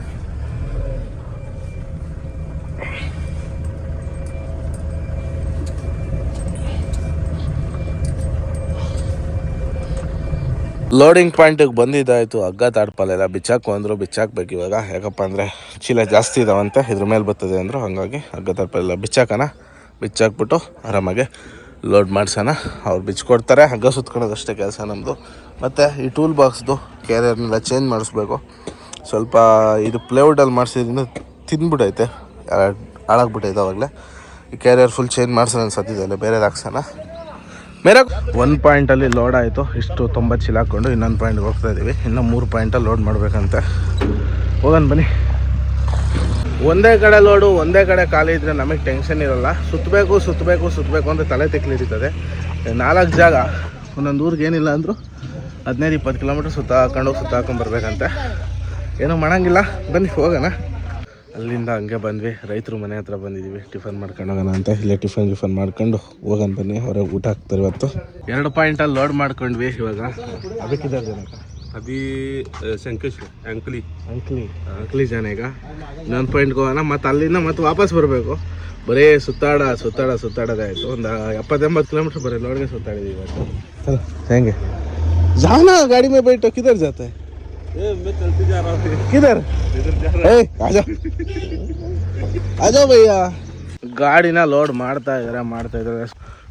ಲೋಡಿಂಗ್ ಪಾಯಿಂಟಿಗೆ ಬಂದಿದ್ದಾಯಿತು. ಹಗ್ಗ ತಾಡ್ಪಲ್ಲೆಲ್ಲ ಬಿಚ್ಚಾಕು ಅಂದರು ಬಿಚ್ಚಾಕ್ಬೇಕು ಇವಾಗ. ಯಾಕಪ್ಪ ಅಂದರೆ ಚೀಲ ಜಾಸ್ತಿ ಇದಾವಂತೆ, ಇದ್ರ ಮೇಲೆ ಬರ್ತದೆ ಅಂದರು. ಹಾಗಾಗಿ ಹಗ್ಗ ತಾಡ್ಪಲ್ಲೆಲ್ಲ ಬಿಚ್ಚಾಕನ ಬಿಚ್ಚಾಕ್ಬಿಟ್ಟು ಆರಾಮಾಗಿ ಲೋಡ್ ಮಾಡ್ಸೋಣ. ಅವ್ರು ಬಿಚ್ಚಿಕೊಡ್ತಾರೆ ಹಗ್ಗ ಸುತ್ಕೊಳೋದಷ್ಟೇ ಕೆಲಸ ನಮ್ಮದು ಮತ್ತು ಈ ಟೂಲ್ ಬಾಕ್ಸ್ದು ಕ್ಯಾರಿಯರ್ನೆಲ್ಲ ಚೇಂಜ್ ಮಾಡಿಸ್ಬೇಕು. ಸ್ವಲ್ಪ ಇದು ಪ್ಲೇವುಡಲ್ಲಿ ಮಾಡಿಸಿದ್ರಿಂದ ತಿಂದ್ಬಿಟ್ಟೈತೆ ಹಾಳಾಗ್ಬಿಟ್ಟೈತೆ ಅವಾಗಲೇ. ಈ ಕ್ಯಾರಿಯರ್ ಫುಲ್ ಚೇಂಜ್ ಮಾಡ್ಸೋಣ ಅನ್ಸತ್ತಿದೆ ಬೇರೆದು ಹಾಕ್ಸೋಣ. ಮೇರೆ? ಒಂದು ಪಾಯಿಂಟಲ್ಲಿ ಲೋಡ್ ಆಯಿತು. ಇಷ್ಟು ತೊಂಬತ್ತು ಚೀಲ ಹಾಕ್ಕೊಂಡು ಇನ್ನೊಂದು ಪಾಯಿಂಟ್ಗೆ ಹೋಗ್ತಾ ಇದ್ದೀವಿ ಇನ್ನು ಮೂರು ಪಾಯಿಂಟಲ್ಲಿ ಲೋಡ್ ಮಾಡಬೇಕಂತೆ. ಹೋಗೋಣ ಬನ್ನಿ. ಒಂದೇ ಕಡೆ ಲೋಡು ಒಂದೇ ಕಡೆ ಖಾಲಿ ಇದ್ದರೆ ನಮಗೆ ಟೆನ್ಷನ್ ಇರಲ್ಲ. ಸುತ್ತಬೇಕು ಸುತ್ತಬೇಕು ಸುತ್ತಬೇಕು ಅಂತ ತಲೆ ತೆಕ್ಲಿರ್ತದೆ. ನಾಲ್ಕು ಜಾಗ. ಒಂದೊಂದು ಊರಿಗೆ ಏನಿಲ್ಲ ಅಂದರೂ ಹದಿನೈದು, ಇಪ್ಪತ್ತು ಕಿಲೋಮೀಟ್ರ್ ಸುತ್ತ ಹಾಕೊಂಡು ಸುತ್ತ ಹಾಕೊಂಡು ಬರ್ಬೇಕಂತೆ. ಏನೂ ಮಾಡೋಂಗಿಲ್ಲ. ಬನ್ನಿ, ಹೋಗೋಣ. ಅಲ್ಲಿಂದ ಹಂಗೆ ಬಂದ್ವಿ. ರೈತರು ಮನೆ ಹತ್ರ ಬಂದಿದ್ದೀವಿ ಟಿಫನ್ ಮಾಡ್ಕೊಂಡು ಹೋಗೋಣ ಅಂತ. ಇಲ್ಲೇ ಟಿಫನ್ ಟಿಫನ್ ಮಾಡ್ಕೊಂಡು ಹೋಗೋಣ ಬನ್ನಿ. ಹೊರಗೆ ಊಟ ಹಾಕ್ತಾರೆ ಇವತ್ತು. ಎರಡು ಪಾಯಿಂಟಲ್ಲಿ ಲೋಡ್ ಮಾಡ್ಕೊಂಡ್ವಿ ಇವಾಗ. ಅದಕ್ಕಿದ್ದಾರೆ ಜನಕ ಅಭಿ ಶಂಕೇಶ್ ಅಂಕ್ಲಿ. ಅಂಕ್ಲಿ. ಅಂಕ್ಲಿ ಜನ ಈಗ. ಇನ್ನೊಂದು ಪಾಯಿಂಟ್ಗೆ ಹೋಗೋಣ. ಮತ್ತು ಅಲ್ಲಿಂದ ಮತ್ತೆ ವಾಪಸ್ ಬರಬೇಕು. ಬರೀ ಸುತ್ತಾಡ ಸುತ್ತಾಡ ಸುತ್ತಾಡೋದಾಯಿತು ಒಂದು ಎಪ್ಪತ್ತೆಂಬತ್ತು ಕಿಲೋಮೀಟ್ರ್ ಬರೀ ಲೋಡ್ಗೆ ಸುತ್ತಾಡಿದ್ವಿ ಇವತ್ತು. ಹೆಂಗೆ? ಜಾನ ಗಾಡಿ ಮೇಲೆ ಬೈಟ್ ಹೋಗಿದ್ದಾರೆ ಜೊತೆ किधर ए आजा आजा भैया ಗಾಡಿನ ಲೋಡ್ ಮಾಡ್ತಾ ಇದ್ದಾರೆ ಮಾಡ್ತಾ ಇದ್ದಾರೆ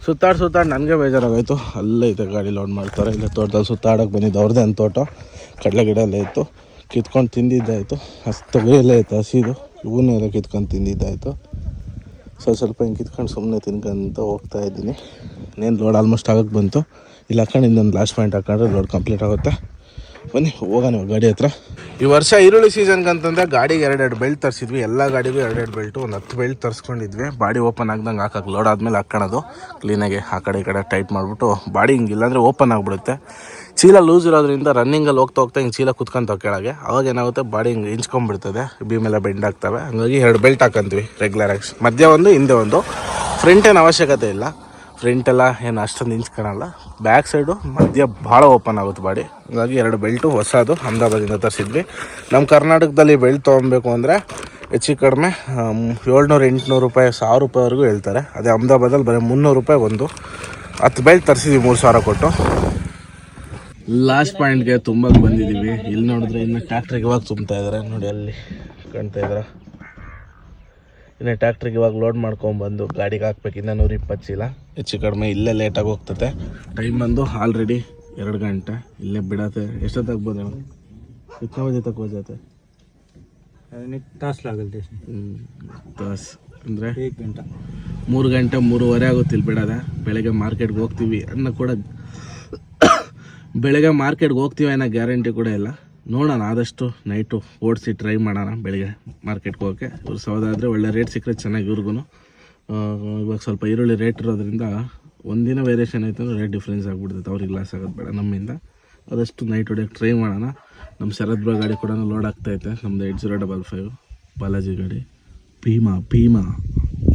ಸುತ್ತಾಡ್ ಸುತ್ತಾಡ್ ನನಗೆ ಬೇಜಾರಾಗೋಯ್ತು ಅಲ್ಲೇ ಐತೆ ಗಾಡಿ ಲೋಡ್ ಮಾಡ್ತಾರೆ ಇಲ್ಲೇ ತೋಟದಲ್ಲಿ ಸುತ್ತಾಡೋಕೆ ಬಂದಿದ್ದು ಅವ್ರದ್ದೇ ಒಂದು ತೋಟ ಕಡಲೆ ಗಿಡ ಎಲ್ಲ ಇತ್ತು ಕಿತ್ಕೊಂಡು ತಿಂದಿದ್ದಾಯಿತು ಹಸಿ ತೊಗರಿ ಎಲ್ಲ ಇತ್ತು ಹಸಿದು ಇವನ್ನೇ ಎಲ್ಲ ಕಿತ್ಕೊಂಡು ತಿಂದಿದ್ದಾಯಿತು ಸ್ವಲ್ಪ ಸ್ವಲ್ಪ ಹಿಂಗೆ ಕಿತ್ಕೊಂಡು ಸುಮ್ಮನೆ ತಿನ್ಕೊಂತ ಹೋಗ್ತಾ ಇದ್ದೀನಿ ಇನ್ನೇನು ಲೋಡ್ ಆಲ್ಮೋಸ್ಟ್ ಆಗೋಕ್ಕೆ ಬಂತು ಇಲ್ಲಿ ಹಾಕೊಂಡು ಇನ್ನೊಂದು ಲಾಸ್ಟ್ ಪಾಯಿಂಟ್ ಹಾಕೊಂಡ್ರೆ ಲೋಡ್ ಕಂಪ್ಲೀಟ್ ಆಗುತ್ತೆ ಬನ್ನಿ, ಹೋಗೋಣ ಗಾಡಿ ಹತ್ರ. ಈ ವರ್ಷ ಈರುಳ್ಳಿ ಸೀಸನ್ಗೆ ಅಂತಂದ್ರೆ ಗಾಡಿಗೆ ಎರಡೆರಡು ಬೆಲ್ಟ್ ತರಿಸಿದ್ವಿ. ಎಲ್ಲ ಗಾಡಿಗೂ ಎರಡೆರಡು ಬೆಲ್ಟು ಒಂದು ಹತ್ತು ಬೆಲ್ಟ್ ತರಿಸ್ಕೊಂಡಿದ್ವಿ. ಬಾಡಿ ಓಪನ್ ಆಗ್ದಂಗೆ ಹಾಕಕ್ಕೆ ಲೋಡ್ ಆದಮೇಲೆ ಹಾಕ್ಕೊಳೋದು ಕ್ಲೀನಾಗಿ ಆ ಕಡೆ ಈ ಕಡೆ ಟೈಟ್ ಮಾಡಿಬಿಟ್ಟು ಬಾಡಿ ಹಿಂಗಿಲ್ಲಾಂದರೆ ಓಪನ್ ಆಗಿಬಿಡುತ್ತೆ. ಚೀಲ ಲೂಸ್ ಇರೋದ್ರಿಂದ ರನ್ನಿಂಗಲ್ಲಿ ಹೋಗ್ತಾ ಹೋಗ್ತಾ ಹಿಂಗೆ ಚೀಲ ಕುತ್ಕೊಂತ ಕೆಳಗೆ. ಅವಾಗ ಏನಾಗುತ್ತೆ, ಬಾಡಿ ಹಿಂಗೆ ಹಿಂಚ್ಕೊಂಡ್ಬಿಡ್ತದೆ ಬೀಮೆಲ್ಲ ಬೆಂಡ್ ಆಗ್ತವೆ. ಹಾಗಾಗಿ ಎರಡು ಬೆಲ್ಟ್ ಹಾಕಂತೀವಿ ರೆಗ್ಯುಲರ್ ಆಗಿ. ಮಧ್ಯ ಒಂದು, ಹಿಂದೆ ಒಂದು. ಫ್ರಂಟ್ ಏನು ಅವಶ್ಯಕತೆ ಇಲ್ಲ. ಫ್ರಂಟ್ ಎಲ್ಲ ಏನು ಅಷ್ಟೊಂದು ಹಿಂಚ್ಕೊಳಲ್ಲ ಬ್ಯಾಕ್ ಸೈಡು ಮಧ್ಯ ಭಾಳ ಓಪನ್ ಆಗುತ್ತೆ ಬಾಡಿ. ಹಾಗಾಗಿ ಎರಡು ಬೆಲ್ಟು ಹೊಸದು ಅಹಮದಾಬಾದಿಂದ ತರಿಸಿದ್ವಿ. ನಮ್ಮ ಕರ್ನಾಟಕದಲ್ಲಿ ಬೆಲ್ಟ್ ತೊಗೊಬೇಕು ಅಂದರೆ ಹೆಚ್ಚು ಕಡಿಮೆ ಏಳ್ನೂರು, ಎಂಟುನೂರು ರೂಪಾಯಿ, ಸಾವಿರ ರೂಪಾಯಿವರೆಗೂ ಹೇಳ್ತಾರೆ. ಅದೇ ಅಹಮದಾಬಾದಲ್ಲಿ ಬರೀ ಮುನ್ನೂರು ರೂಪಾಯಿ ಒಂದು. ಹತ್ತು ಬೆಲ್ಟ್ ತರಿಸಿದ್ವಿ, ಮೂರು ಸಾವಿರ ಕೊಟ್ಟು. ಲಾಸ್ಟ್ ಪಾಯಿಂಟ್ಗೆ ತುಂಬ ಬಂದಿದ್ದೀವಿ. ಇಲ್ಲಿ ನೋಡಿದ್ರೆ ಇನ್ನು ಟ್ಯಾಕ್ಟ್ರಿಗೆ ಇವಾಗ ತುಂಬ್ತಾ ಇದ್ದಾರೆ ನೋಡಿ ಅಲ್ಲಿ ಕಾಣ್ತಾ ಇದ್ದಾರೆ ಇನ್ನು ಟ್ಯಾಕ್ಟ್ರಿಗೆ ಇವಾಗ ಲೋಡ್ ಮಾಡ್ಕೊಂಬಂದು ಗಾಡಿಗೆ ಹಾಕ್ಬೇಕು. ಇನ್ನು ನೂರ ಇಪ್ಪತ್ತು ಚೀಲ. ಹೆಚ್ಚು ಕಡಿಮೆ ಇಲ್ಲೇ ಲೇಟಾಗಿ ಹೋಗ್ತತೆ. ಟೈಮ್ ಬಂದು ಆಲ್ರೆಡಿ ಎರಡು ಗಂಟೆ ಇಲ್ಲೇ ಬಿಡತ್ತೆ. ಎಷ್ಟೊತ್ತಾಗ್ಬೋದು ಇತ್ತನ ಬಜೆ ತಕ್ಕ ಹೋಜತ್ತೆ ತಾಸು ಆಗಲ್ತೆ ತಾಸು ಅಂದರೆ ಗಂಟೆ. ಮೂರು ಗಂಟೆ ಮೂರುವರೆ ಆಗುತ್ತೆ ಇಲ್ಲಿ ಬೆಳಗ್ಗೆ ಮಾರ್ಕೆಟ್ಗೆ ಹೋಗ್ತೀವಿ ಅನ್ನ ಕೂಡ ಬೆಳಗ್ಗೆ ಮಾರ್ಕೆಟ್ಗೆ ಹೋಗ್ತೀವಿ ಅನ್ನೋ ಗ್ಯಾರಂಟಿ ಕೂಡ ಇಲ್ಲ. ನೋಡೋಣ ಆದಷ್ಟು ನೈಟು ಓಡಿಸಿ ಟ್ರೈ ಮಾಡೋಣ ಬೆಳಗ್ಗೆ ಮಾರ್ಕೆಟ್ಗೆ ಹೋಗೋಕ್ಕೆ. ಇವ್ರು ಸೌದಾದರೆ ಒಳ್ಳೆ ರೇಟ್ ಸಿಕ್ಕರೆ ಚೆನ್ನಾಗಿ ಇವ್ರಿಗೂ ಇವಾಗ ಸ್ವಲ್ಪ ಈರುಳ್ಳಿ ರೇಟ್ ಇರೋದ್ರಿಂದ ಒಂದಿನ ವೇರಿಯೇಷನ್ ಆಯಿತು ಅಂದರೆ ರೇಟ್ ಡಿಫ್ರೆನ್ಸ್ ಆಗಿಬಿಡ್ತೈತೆ. ಅವ್ರಿಗೆ ಲಾಸ್ ಆಗೋದು ಬೇಡ ನಮ್ಮಿಂದ. ಅದಷ್ಟು ನೈಟ್ ಹೊಡಿಯೋಕ್ಕೆ ಟ್ರೈ ಮಾಡೋಣ. ನಮ್ಮ ಶರದ್ ಬ್ರೋ ಗಾಡಿ ಕೂಡ ಲೋಡ್ ಆಗ್ತೈತೆ ನಮ್ಮದು eight zero double five Balaji ಗಾಡಿ. ಭೀಮಾ ಭೀಮಾ.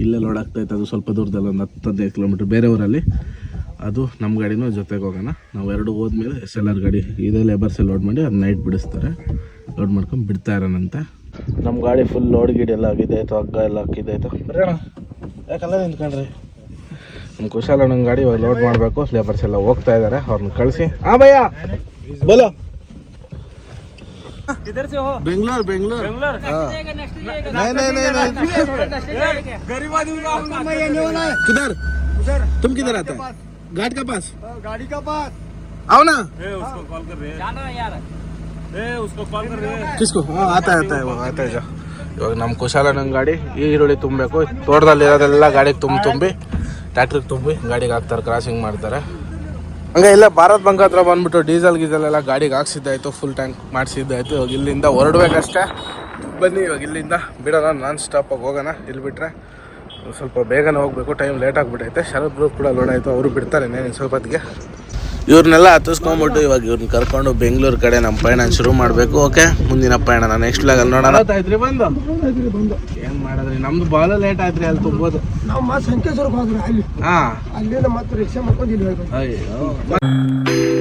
ಇಲ್ಲೇ ಲೋಡ್ ಆಗ್ತೈತೆ ಅದು ಸ್ವಲ್ಪ ದೂರದಲ್ಲಿ ಒಂದು ಹತ್ತು, ಹದಿನೈದು ಕಿಲೋಮೀಟ್ರ್ ಬೇರೆ ಊರಲ್ಲಿ. ಅದು ನಮ್ಮ ಗಾಡಿನೂ ಜೊತೆಗೆ ಹೋಗೋಣ. ನಾವು ಎರಡು ಹೋದ್ಮೇಲೆ ಎಸ್ ಎಲ್ ಆರ್ ಗಾಡಿ, ಇದೇ ಲೇಬರ್ಸೇ ಲೋಡ್ ಮಾಡಿ ಅದು ನೈಟ್ ಬಿಡಿಸ್ತಾರೆ. ಲೋಡ್ ಮಾಡ್ಕೊಂಡು ಬಿಡ್ತಾ ಇರೋಣಂತೆ. ನಮ್ಮ ಗಾಡಿ ಫುಲ್ ಲೋಡ್ ಗೀಡೆಲ್ಲ ಎಲ್ಲ ಆಯಿತು ಹಗ್ಗ ಎಲ್ಲ ಹಾಕಿದ್ದಾಯ್ತು ಬರೋಣ. ಯಾಕಲ್ಲ ನಿಂತ್ಕೊಂಡ್ರಿ ನಮ್ಮ ಕುಶಾಲ ನನ್ನ ಗಾಡಿ ಇವಾಗ ಲೋಡ್ ಮಾಡಬೇಕು ಲೇಬರ್ಸ್ ಎಲ್ಲ ಹೋಗ್ತಾ ಇದ್ದಾರೆ ಅವ್ರನ್ನ ಕಳಿಸಿ ಹಾಂ ಭಯ್ಯ ಬೋಲೋ किधर से हो ಬೆಂಗಳೂರು ಬೆಂಗಳೂರು नहीं नहीं नहीं नहीं गरीब आदमी का अपना मैं ये वाला है किधर उधर तुम किधर आते हैं घाट के पास गाड़ी का पास आओ ना ए उसको कॉल कर रहे हैं यार ए उसको कॉल कर रहे हैं किसको हाँ आता है आता है वो आता है जा ಇವಾಗ ನಮ್ಮ ಕುಶಾಲ ನಂಗೆ ಗಾಡಿ, ಈ ಈರುಳ್ಳಿ ತುಂಬಬೇಕು. ತೋಟದಲ್ಲಿ ಇರೋದೆಲ್ಲ ಗಾಡಿಗೆ ತುಂಬ ತುಂಬಿ ಟ್ಯಾಕ್ಟ್ರಿಗೆ ತುಂಬಿ ಗಾಡಿಗೆ ಹಾಕ್ತಾರೆ ಕ್ರಾಸಿಂಗ್ ಮಾಡ್ತಾರೆ. ಹಂಗೆ ಇಲ್ಲ ಭಾರತ್ ಬಂಕ್ ಹತ್ರ ಬಂದ್ಬಿಟ್ಟು ಡೀಸೆಲ್ ಗೀಸೆಲ್ ಗಾಡಿಗೆ ಹಾಕ್ಸಿದ್ದಾಯ್ತು ಫುಲ್ ಟ್ಯಾಂಕ್ ಮಾಡಿಸಿದ್ದಾಯ್ತು. ಇವಾಗ ಇಲ್ಲಿಂದ ಹೊರಡ್ಬೇಕಷ್ಟೇ. ಬನ್ನಿ, ಇವಾಗ ಇಲ್ಲಿಂದ ಬಿಡೋಣ ನಾನ್ ಸ್ಟಾಪಾಗಿ ಹೋಗೋಣ. ಇಲ್ಲಿ ಬಿಟ್ರೆ ಸ್ವಲ್ಪ ಬೇಗನೆ ಹೋಗಬೇಕು ಟೈಮ್ ಲೇಟ್ ಆಗಿಬಿಟ್ಟೈತೆ ಶರತ್ ಗ್ರೂಪ್ ಕೂಡ ಲೋಡ್ ಆಯಿತು, ಅವರು ಬಿಡ್ತಾರೆ ಇನ್ನೇನು ಸ್ವಲ್ಪ ಹೊತ್ತಿಗೆ. ಇವ್ರನ್ನೆಲ್ಲ ಹತ್ತಿಸ್ಕೊಂಡ್ಬಿಟ್ಟು ಇವಾಗ ಇವ್ರನ್ನ ಕರ್ಕೊಂಡು ಬೆಂಗಳೂರು ಕಡೆ ನಮ್ಮ ಪಯಣ ಶುರು ಮಾಡಬೇಕು ಓಕೆ ಮುಂದಿನ ಪಯಣ ನಾನು ನೆಕ್ಸ್ಟ್ ಅಲ್ಲಿ ನೋಡೋಣ. ಆಯ್ತ್ರಿ ಬಂದು. ಏನು ಮಾಡಿದ್ರಿ? ನಮ್ದು ಭಾಳ ಲೇಟ್ ಆಯ್ತ್ರಿ ಅಲ್ಲಿ ತುಂಬೋದು. ನಾವು ಮತ್ತೆ ಸಂಕೇಶ್ವರಕ್ಕೆ ಹೋದ್ರಿ ಅಲ್ಲಿ. ಹಾಂ. ಅಲ್ಲಿಂದ ಮತ್ತೆ ರಿಕ್ಷಾ ಮಾಡ್ಕೊಂಡು ಇಲ್ಲಿ ಅಯ್ಯೋ.